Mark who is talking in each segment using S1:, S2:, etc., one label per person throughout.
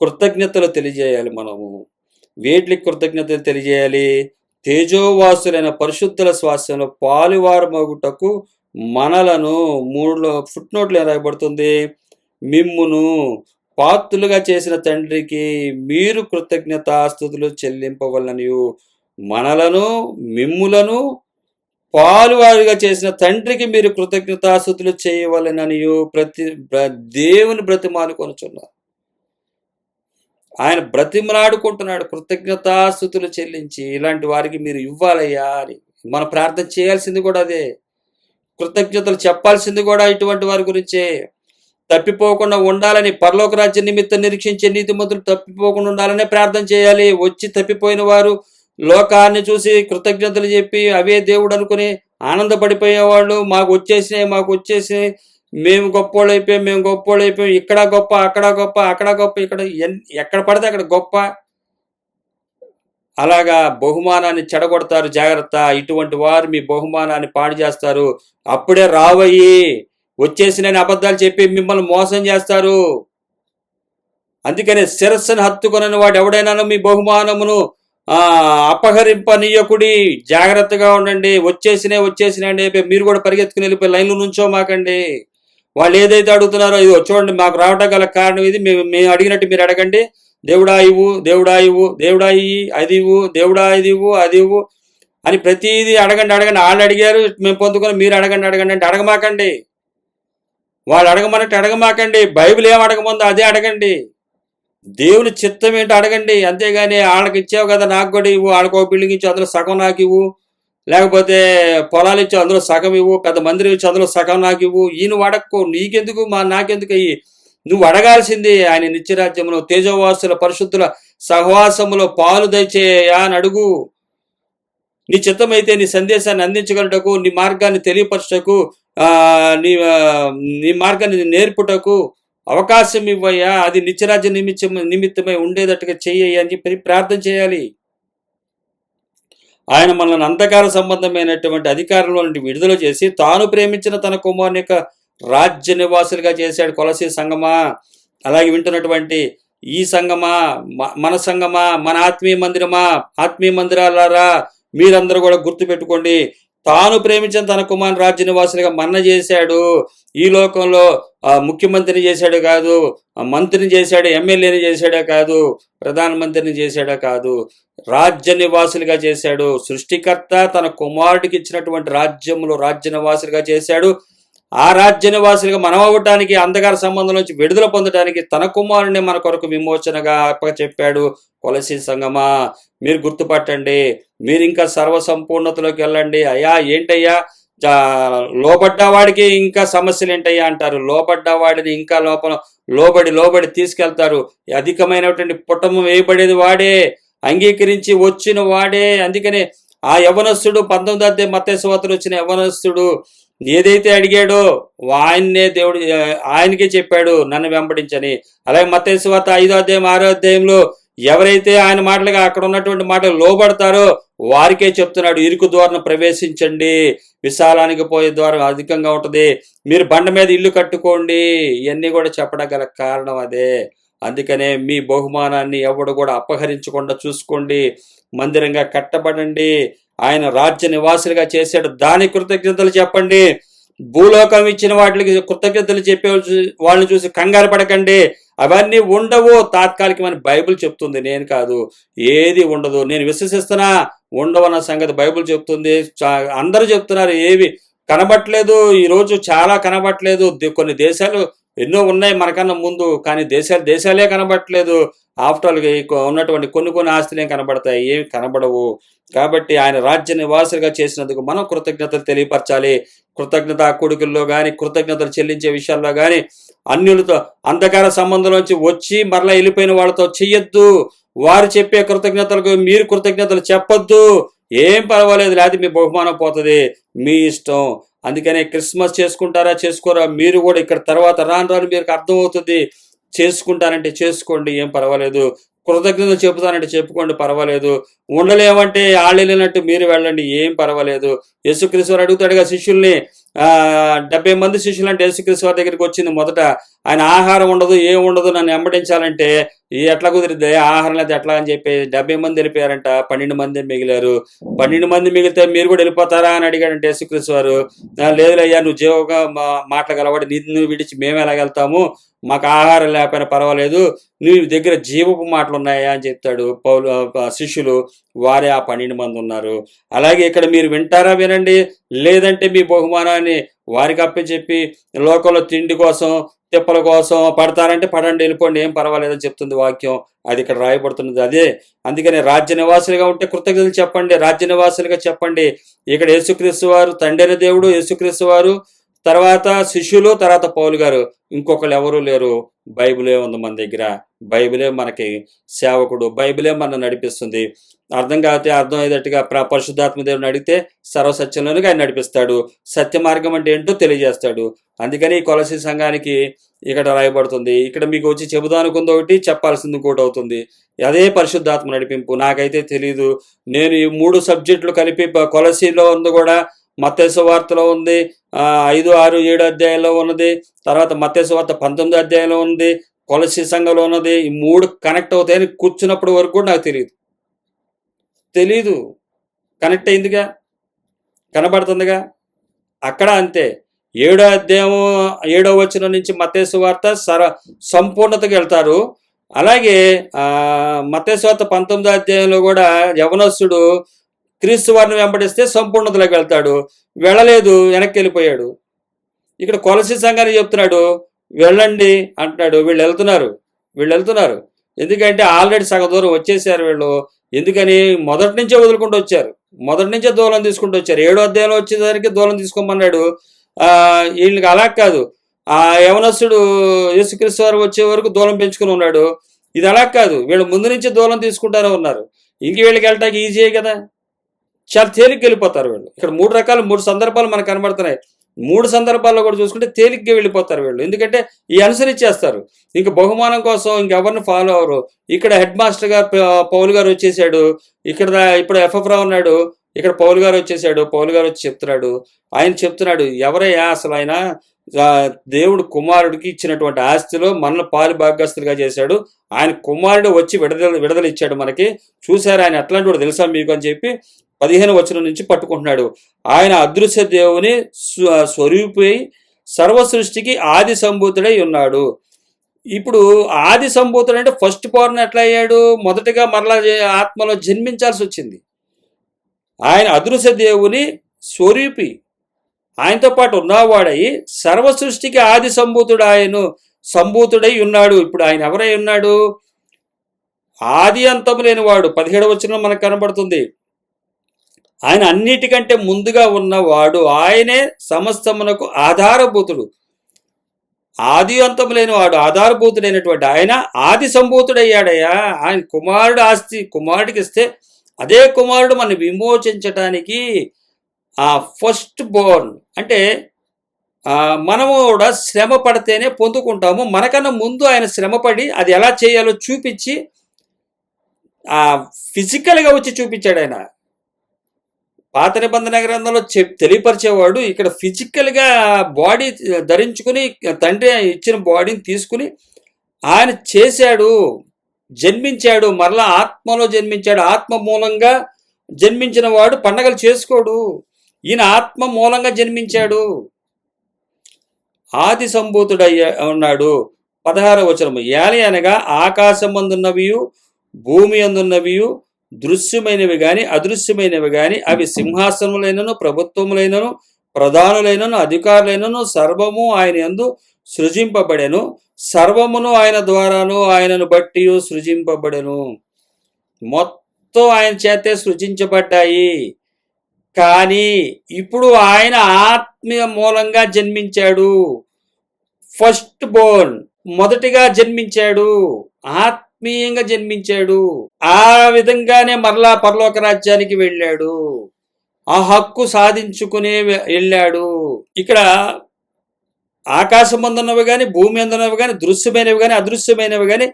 S1: కృతజ్ఞతలు తెలియజేయాలి మనము. వేటికి కృతజ్ఞతలు తెలియజేయాలి? తేజోవాసులైన పరిశుద్ధుల శ్వాసంలో పాలువారమగుటకు మనలను మూడులో ఫుట్ నోట్లు రాయబడుతుంది మిమ్మును పాత్రులుగా చేసిన తండ్రికి మీరు కృతజ్ఞతాస్థుతులు చెల్లింపవలనయు. మనలను మిమ్ములను పాలువారుగా చేసిన తండ్రికి మీరు కృతజ్ఞతాస్థుతులు చేయవలననియు ప్రతి ప్ర- దేవుని బ్రతిమాలు కొనుచున్నారు. ఆయన బ్రతిమలాడుకుంటున్నాడు కృతజ్ఞతాస్థుతులు చెల్లించి ఇలాంటి వారికి మీరు ఇవ్వాలయ్యా అని. మనం ప్రార్థన చేయాల్సింది కూడా అదే. కృతజ్ఞతలు చెప్పాల్సింది కూడా ఇటువంటి వారి గురించే. తప్పిపోకుండా ఉండాలని పరలోక రాజ్య నిమిత్తం నిరీక్షించే నీతిమంతులు తప్పిపోకుండా ఉండాలనే ప్రార్థన చేయాలి. వచ్చి తప్పిపోయిన వారు లోకాన్ని చూసి కృతజ్ఞతలు చెప్పి అవే దేవుడు అనుకుని ఆనందపడిపోయేవాళ్ళు. మాకు వచ్చేసినాయి మాకు వచ్చేసినాయి. మేము గొప్పోళ్ళు అయిపోయాం మేము గొప్పోళ్ళు అయిపోయాం. ఇక్కడ గొప్ప అక్కడ గొప్ప అక్కడ గొప్ప ఇక్కడ ఎక్కడ పడితే అక్కడ గొప్ప. అలాగా బహుమానాన్ని చెడగొడతారు జాగ్రత్త. ఇటువంటి వారు మీ బహుమానాన్ని పాడు చేస్తారు. అప్పుడే రావయ్యి. వచ్చేసిన అబద్ధాలు చెప్పి మిమ్మల్ని మోసం చేస్తారు. అందుకని శిరస్సును హత్తుకొనని వాడు ఎవడైనాను మీ బహుమానమును ఆ అపహరింపనీయకుడి. జాగ్రత్తగా ఉండండి. వచ్చేసినే వచ్చేసినండి మీరు కూడా పరిగెత్తుకుని వెళ్ళిపోయి లైన్లు నుంచో మాకండి. వాళ్ళు ఏదైతే అడుగుతున్నారో ఇదిగో చూడండి మాకు రావటం గల కారణం ఇది. మేము మేము అడిగినట్టు మీరు అడగండి. దేవుడా ఇవ్వు దేవుడా ఇవ్వు దేవుడా ఇయ్యి అది ఇవ్వు దేవుడా ఇది ఇవ్వు అది ఇవ్వు అని ప్రతిదీ అడగండి అడగండి. వాళ్ళు అడిగారు మేము పొందుకొని మీరు అడగండి అడగండి అంటే అడగమాకండి. వాళ్ళు అడగమన్నట్టు అడగమాకండి. బైబిల్ ఏం అడగముందో అదే అడగండి. దేవుని చిత్తం ఏంటో అడగండి. అంతేగాని వాళ్ళకి ఇచ్చావు కదా నాకు కూడా ఇవ్వు. వాళ్ళకి ఒక బిల్డింగ్ ఇచ్చి అందులో సగం నాకు ఇవ్వు. లేకపోతే పొలాలు ఇచ్చి అందులో సగం ఇవ్వు పెద్ద మందిరం ఇచ్చి అందులో సగం నాకు ఇవ్వు ఈయన అడక్కో నీకెందుకు మా నాకెందుకు అయ్యి? నువ్వు అడగాల్సింది ఆయన నిత్యరాజ్యంలో తేజవాసుల పరిశుద్ధుల సహవాసములో పాలు దయచేయా అని అడుగు. నీ చిత్తమైతే నీ సందేశాన్ని అందించగలటకు నీ మార్గాన్ని తెలియపరచటకు ఆ, నీ నీ మార్గాన్ని నేర్పుటకు అవకాశం ఇవ్వయ్యా. అది నిత్యరాజ్య నిమిత్తం నిమిత్తమై ఉండేటట్టుగా చెయ్యి అని చెప్పి ప్రార్థన చేయాలి. ఆయన మనల్ని అంధకార సంబంధమైనటువంటి అధికారంలో నుండి విడుదల చేసి తాను ప్రేమించిన తన కుమారుని యొక్క రాజ్య నివాసులుగా చేశాడు కొలసి సంగమా అలాగే వింటున్నటువంటి ఈ సంగమా మన సంగమా మన ఆత్మీయ మందిరమా ఆత్మీయ మందిరాలారా మీరందరూ కూడా గుర్తుపెట్టుకోండి. తాను ప్రేమించిన తన కుమారుని రాజ్య నివాసులుగా మన్న చేశాడు. ఈ లోకంలో ఆ, ముఖ్యమంత్రిని చేశాడు కాదు మంత్రిని చేశాడు ఎమ్మెల్యేని చేశాడే కాదు ప్రధానమంత్రిని చేశాడే కాదు. రాజ్య నివాసులుగా చేశాడు. సృష్టికర్త తన కుమారుడికి ఇచ్చినటువంటి రాజ్యములో రాజ్య నివాసులుగా చేశాడు. ఆ రాజ్య నివాసులుగా మనం అవ్వటానికి అంధకార సంబంధం నుంచి విడుదల పొందడానికి తన కుమారుని మన కొరకు విమోచనగా అప్పగ చెప్పాడు కొలసి సంగమా. మీరు గుర్తుపట్టండి మీరు ఇంకా సర్వ సంపూర్ణతలోకి వెళ్ళండి. అయ్యా ఏంటయ్యా? లోబడ్డవాడికి ఇంకా సమస్యలు ఏంటయ్యా అంటారు. లోబడ్డవాడిని ఇంకా లోపల లోబడి లోబడి తీసుకెళ్తారు. అధికమైనటువంటి పుటము వేయబడేది వాడే అంగీకరించి వచ్చిన వాడే. అందుకనే ఆ యవనస్తుడు పంతొమ్మిది అధ్యాయ మత్తేశ్వతలు వచ్చిన యవనస్తుడు ఏదైతే అడిగాడో ఆయన్నే దేవుడు ఆయనకే చెప్పాడు నన్ను వెంబడించని. అలాగే మత్తేశ్వాత ఐదో అధ్యాయం ఆరో అధ్యాయంలో ఎవరైతే ఆయన మాటలుగా అక్కడ ఉన్నటువంటి మాటలు లోబడతారో వారికే చెప్తున్నాడు ఇరుకు ద్వారం ప్రవేశించండి. విశాలానికి పోయే ద్వారం అధికంగా ఉంటుంది. మీరు బండ మీద ఇల్లు కట్టుకోండి. ఇవన్నీ కూడా చెప్పడం గల కారణం అదే. అందుకనే మీ బహుమానాన్ని ఎవడు కూడా అపహరించకుండా చూసుకోండి. మందిరంగా కట్టబడండి. ఆయన రాజ్య నివాసులుగా చేశాడు. దాని కృతజ్ఞతలు చెప్పండి. భూలోకం ఇచ్చిన వాటికి కృతజ్ఞతలు చెప్పే వాళ్ళని చూసి కంగారు పడకండి. అవన్నీ ఉండవు. తాత్కాలికమని బైబిల్ చెప్తుంది. నేను కాదు. ఏది ఉండదు. నేను విశ్వసిస్తున్నా. ఉండవన్న సంగతి బైబిల్ చెప్తుంది. చా- అందరూ చెప్తున్నారు. ఏవి కనబట్లేదు ఈ రోజు చాలా కనబట్లేదు కొన్ని దేశాలు ఎన్నో ఉన్నాయి మనకన్నా ముందు కానీ దేశాలు దేశాలే కనబడట్లేదు. ఆఫ్టర్ ఆల్ ఉన్నటువంటి కొన్ని కొన్ని ఆస్తులే కనబడతాయి ఏమి కనబడవు. కాబట్టి ఆయన రాజ్య నివాసులుగా చేసినందుకు మనం కృతజ్ఞతలు తెలియపరచాలి. కృతజ్ఞత కొడుకుల్లో కానీ కృతజ్ఞతలు చెల్లించే విషయాల్లో కానీ అన్యులతో అంధకార సంబంధంలోంచి వచ్చి మరలా వెళ్ళిపోయిన వాళ్ళతో చెయ్యొద్దు. వారు చెప్పే కృతజ్ఞతలకు మీరు కృతజ్ఞతలు చెప్పొద్దు. ఏం పర్వాలేదు లేకపోతే మీ బహుమానం పోతుంది. మీ ఇష్టం. అందుకనే క్రిస్మస్ చేసుకుంటారా చేసుకోరా మీరు కూడా ఇక్కడ తర్వాత రాను రాను మీకు అర్థమవుతుంది. చేసుకుంటారంటే చేసుకోండి ఏం పర్వాలేదు. కృతజ్ఞతలు చెబుతానంటే చెప్పుకోండి పర్వాలేదు. ఉండలేమంటే వాళ్ళు వెళ్ళినట్టు మీరు వెళ్ళండి ఏం పర్వాలేదు. యేసుక్రీస్తు వారు అడుగుతాడుగా శిష్యుల్ని ఆ డెబ్బై మంది శిష్యులు అంటే యేసుక్రీశ్వర వారి దగ్గరికి వచ్చింది మొదట. ఆయన ఆహారం ఉండదు ఏం ఉండదు నన్ను వెంబడించాలంటే ఎట్లా కుదిరిద్ది? ఆహారం లేదు ఎట్లా అని చెప్పి డెబ్బై మంది వెళ్ళిపోయారంట పన్నెండు మంది మిగిలారు. పన్నెండు మంది మిగిలితే మీరు కూడా వెళ్ళిపోతారా అని అడిగాడంటే యేసుక్రీస్తు వారు. లేదు లేదులయ్యా నువ్వు జీవగా మా- కలవాడు నిన్ను విడిచి మేము ఎలాగెళ్తాము మాకు ఆహారం లేకపోయినా పర్వాలేదు. నీ దగ్గర జీవపు మాటలు ఉన్నాయా అని చెప్తాడు పౌలు శిష్యులు. వారే ఆ పన్నెండు మంది ఉన్నారు. అలాగే ఇక్కడ మీరు వింటారా వినండి. లేదంటే మీ బహుమానాన్ని వారికి అప్పచెప్పి లోకంలో తిండి కోసం తిప్పల కోసం పడతారంటే పడండి వెళ్ళిపోండి ఏం పర్వాలేదని చెప్తుంది వాక్యం. అది ఇక్కడ రాయబడుతున్నది అదే. అందుకని రాజ్య నివాసులుగా ఉంటే కృతజ్ఞతలు చెప్పండి రాజ్య నివాసులుగా చెప్పండి. ఇక్కడ యేసుక్రీస్తు వారు తండ్రి దేవుడు యేసుక్రీస్తు వారు తర్వాత శిష్యులు తర్వాత పౌలు గారు. ఇంకొకరు ఎవరూ లేరు. బైబిలే ఉంది మన దగ్గర. బైబిలే మనకి సేవకుడు. బైబిలే మనం నడిపిస్తుంది. అర్థం కాకపోతే అర్థం అయ్యేటట్టుగా ప్ర- పరిశుద్ధాత్మ దేవుని అడిగితే సర్వసత్యంలోనికి ఆయన నడిపిస్తాడు. సత్య మార్గం అంటే ఏంటో తెలియజేస్తాడు. అందుకని ఈ కొలసి సంఘానికి ఇక్కడ రాయబడుతుంది. ఇక్కడ మీకు వచ్చి చెబుదాం అనుకుంది ఒకటి చెప్పాల్సింది ఇంకోటి అవుతుంది. అదే పరిశుద్ధాత్మ నడిపింపు. నాకైతే తెలియదు నేను ఈ మూడు సబ్జెక్టులు కలిపి కొలసీలో ఉంది కూడా మత్తేసు వార్తలో ఉంది. ఐదు ఆరు ఏడు అధ్యాయంలో ఉన్నది. తర్వాత మత్తేసు వార్త పంతొమ్మిది అధ్యాయంలో ఉంది కొలసి సంఘంలో ఉన్నది. ఈ మూడు కనెక్ట్ అవుతాయని కూర్చున్నప్పటి వరకు కూడా నాకు తెలియదు తెలీదు. కనెక్ట్ అయిందిగా? కనబడుతుందిగా? అక్కడ అంతే. ఏడో అధ్యాయం ఏడో వచనం నుంచి మత్తేసు వార్త సర సంపూర్ణతకు వెళ్తారు. అలాగే మతేశ్వార్త వార్త పంతొమ్మిదో అధ్యాయంలో కూడా యవనస్సుడు క్రీస్తు వారిని వెంబడిస్తే సంపూర్ణతలోకి వెళ్తాడు. వెళ్ళలేదు వెనక్కి వెళ్ళిపోయాడు. ఇక్కడ కొలసి సంఘాన్ని చెప్తున్నాడు వెళ్ళండి అంటున్నాడు. వీళ్ళు వెళ్తున్నారు వీళ్ళు వెళ్తున్నారు. ఎందుకంటే ఆల్రెడీ సగం దూరం వచ్చేసారు వీళ్ళు. ఎందుకని? మొదటి నుంచే వదులుకుంటూ వచ్చారు. మొదటి నుంచే దూలం తీసుకుంటూ వచ్చారు. ఏడో అధ్యాయంలో వచ్చేసరికి దూలం తీసుకోమన్నాడు. వీళ్ళకి అలా కాదు. ఆ యవనస్సుడు యేసుక్రీస్తు వారు వచ్చే వరకు దూలం పెంచుకుని ఉన్నాడు. ఇది అలా కాదు. వీళ్ళు ముందు నుంచి దూలం తీసుకుంటానే ఉన్నారు. ఇంక వీళ్ళకి వెళ్ళటానికి ఈజీయే కదా. చాలా తేలిగ్గా వెళ్ళిపోతారు వీళ్ళు. ఇక్కడ మూడు రకాల మూడు సందర్భాలు మనకు కనబడుతున్నాయి. మూడు సందర్భాల్లో కూడా చూసుకుంటే తేలిగ్గా వెళ్ళిపోతారు వీళ్ళు. ఎందుకంటే ఈ అనుసరించేస్తారు. ఇంక బహుమానం కోసం ఇంకెవరిని ఫాలో అవరు ఇక్కడ హెడ్ మాస్టర్ గారు పౌల్ గారు వచ్చేసాడు. ఇక్కడ ఇప్పుడు ఎఫ్ఎఫ్ రావు ఉన్నాడు. ఇక్కడ పౌలు గారు వచ్చేసాడు. పౌలు గారు వచ్చి చెప్తున్నాడు. ఆయన చెప్తున్నాడు ఎవరయ్యా అసలు ఆయన? దేవుడు కుమారుడికి ఇచ్చినటువంటి ఆస్తిలో మనల్ని పాలు భాగస్తులుగా చేశాడు. ఆయన కుమారుడు వచ్చి విడుదల విడుదల ఇచ్చాడు మనకి. చూశారు ఆయన ఎట్లాంటి వాడు తెలుసా మీకు అని చెప్పి పదిహేను వచనం నుంచి పట్టుకుంటున్నాడు. ఆయన అదృశ్య దేవుని స్వ- సర్వ సృష్టికి ఆది సంభూతుడై ఉన్నాడు. ఇప్పుడు ఆది సంభూతుడు అంటే ఫస్ట్ పౌర్ణ ఎట్లా అయ్యాడు? మొదటగా మరలా ఆత్మలో జన్మించాల్సి వచ్చింది. ఆయన అదృశ్య దేవుని స్వరూపి ఆయనతో పాటు ఉన్నవాడై సర్వ సృష్టికి ఆది సంభూతుడు ఆయను సంభూతుడై ఉన్నాడు. ఇప్పుడు ఆయన ఎవరై ఉన్నాడు? ఆది అంతము లేనివాడు. పదిహేడు వచ్చిన మనకు కనబడుతుంది. ఆయన అన్నిటికంటే ముందుగా ఉన్నవాడు ఆయనే సమస్తమునకు ఆధారభూతుడు. ఆది అంతం లేనివాడు ఆధారభూతుడైనటువంటి ఆయన ఆది సంభూతుడయ్యాడయ్యా. ఆయన కుమారుడు ఆస్తి కుమారుడికి ఇస్తే అదే కుమారుడు మనం విమోచించటానికి ఆ ఫస్ట్ బోర్న్ అంటే మనము కూడా శ్రమ పడితేనే పొందుకుంటాము. మనకన్నా ముందు ఆయన శ్రమపడి అది ఎలా చేయాలో చూపించి ఆ ఫిజికల్గా వచ్చి చూపించాడు ఆయన. పాత నిబంధన గ్రంథంలో చెప్ తెలియపరిచేవాడు ఇక్కడ ఫిజికల్గా బాడీ ధరించుకుని తండ్రి ఇచ్చిన బాడీని తీసుకుని ఆయన చేశాడు జన్మించాడు. మరలా ఆత్మలో జన్మించాడు. ఆత్మ మూలంగా జన్మించిన వాడు పండగలు చేసుకోడు. ఈయన ఆత్మ మూలంగా జన్మించాడు. ఆది సంభూతుడయ్య ఉన్నాడు. పదహార వచనము. ఏలి అనగా ఆకాశమందున్నవియు భూమి అందున్నవియు దృశ్యమైనవి కానీ అదృశ్యమైనవి కానీ అవి సింహాసనములైనను ప్రభుత్వములైనను ప్రధానులైనను అధికారులైనను సర్వము ఆయన ఎందు సృజింపబడెను. సర్వమును ఆయన ద్వారాను ఆయనను బట్టి సృజింపబడెను. మొత్తం ఆయన చేతే సృజించబడ్డాయి. కానీ ఇప్పుడు ఆయన ఆత్మీయ మూలంగా జన్మించాడు. ఫస్ట్ బోర్న్ మొదటిగా జన్మించాడు. ఆత్మీయంగా జన్మించాడు. ఆ విధంగానే మరలా పరలోక రాజ్యానికి వెళ్ళాడు. ఆ హక్కు సాధించుకునే వెళ్ళాడు. ఇక్కడ ఆకాశమందున్నవి కానీ భూమి అందున్నవి కానీ దృశ్యమైనవి కానీ అదృశ్యమైనవి కానీ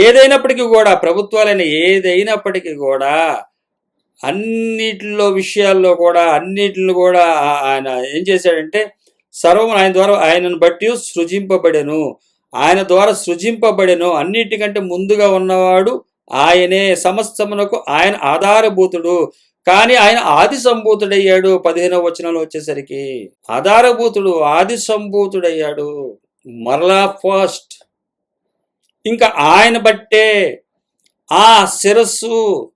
S1: ఏదైనప్పటికీ కూడా ప్రభుత్వాలైన ఏదైనప్పటికీ కూడా అన్నిటిలో విషయాల్లో కూడా అన్నిటిని కూడా ఆయన ఏం చేశాడంటే సర్వం ఆయన ద్వారా ఆయనను బట్టి సృజింపబడెను. ఆయన ద్వారా సృజింపబడెను. అన్నిటికంటే ముందుగా ఉన్నవాడు ఆయనే. సమస్తమునకు ఆయన ఆధారభూతుడు. కానీ ఆయన ఆది సంభూతుడయ్యాడు పదిహేనవ వచనంలో వచ్చేసరికి. ఆధారభూతుడు ఆది సంభూతుడయ్యాడు మరలా ఫస్ట్. ఇంకా ఆయన బట్టే ఆ శిరస్సు